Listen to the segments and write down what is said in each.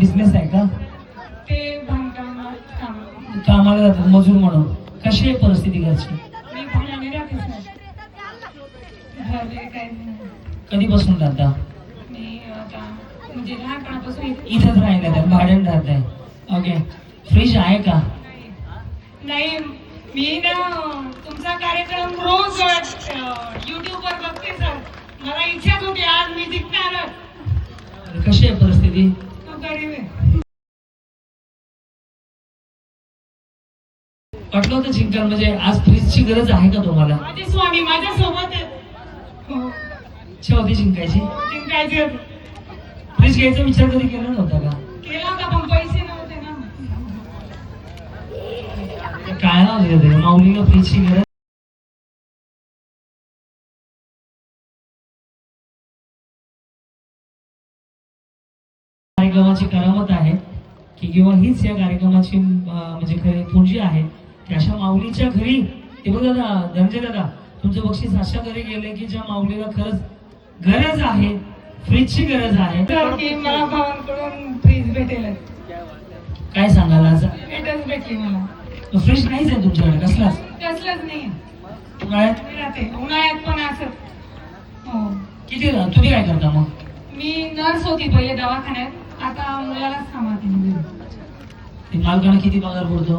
Business आहे का? ते बांधकामात कामाला जातात मजूर म्हणून. कशी आहे परिस्थिती घरची? मी राहते काही नाही. कधीपासून राहता? म्हणजे इथंच राहिला त्या भाड्याने राहत आहे. ओके. फ्रीज आहे का? नाही. मी ना तुमचा कार्यक्रम रोज युट्यूब वर बघते सर. मला इच्छाच होती आज मी जिंकणारच. कशी आहे परिस्थिती? वाटलं होतं जिंकल म्हणजे आज फ्रीजची गरज आहे का तुम्हाला? माझे स्वामी माझ्या सोबत आहेत. हो. इच्छा होती जिंकायची? जिंकायचे फ्रीज घ्यायचा विचार कधी केला नव्हता का? केला होता पण पैसे नव्हते ना. काय नाव दिलं ते माऊलीला फ्रीजची गरज? कार्यक्रमाची करामत आहे की किंवा हीच या कार्यक्रमाची अं, म्हणजे खरी पुंजी आहे. अशा माऊलीच्या घरी ते बघा दादा धनंजय दादा तुमचं बक्षीस अशा घरी गेले की ज्या माऊलीला खरंच गरज आहे फ्रीजची गरज आहे. मला भावांकडून फ्रीज भेटेल काय सांगाल आज? भेटच भेटली मला. फ्रीज नाहीच आहे तुमच्याकडे कसलाच? कसलंच नाही. उन्हाळ्यात? राहते. उन्हाळ्यात पण असत हो. किती तुम्ही काय करता मग? मी नर्स होती पहिले दवाखान्यात. आता मुलाला सांभाळते मालकाला किती पगार पडतो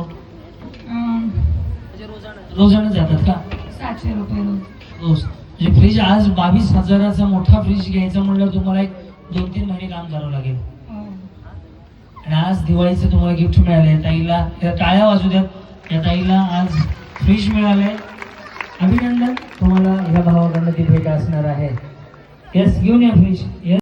रोजानं जातात का? सातशे रुपये रोज. रोज म्हणजे फ्रीज आज बावीस हजाराचा मोठा फ्रीज घ्यायचा म्हणल्यावर तुम्हाला एक दोन तीन महिने काम करावं लागेल. हो. आणि आज दिवाळीचं तुम्हाला गिफ्ट मिळालंय. ताईला या टाळ्या वाजू द्यात या ताईला आज फ्रीज मिळालंय. अभिनंदन. तुम्हाला ह्या भावाकडनं ती भेट असणार आहे. येस घेऊन या फ्रीज येस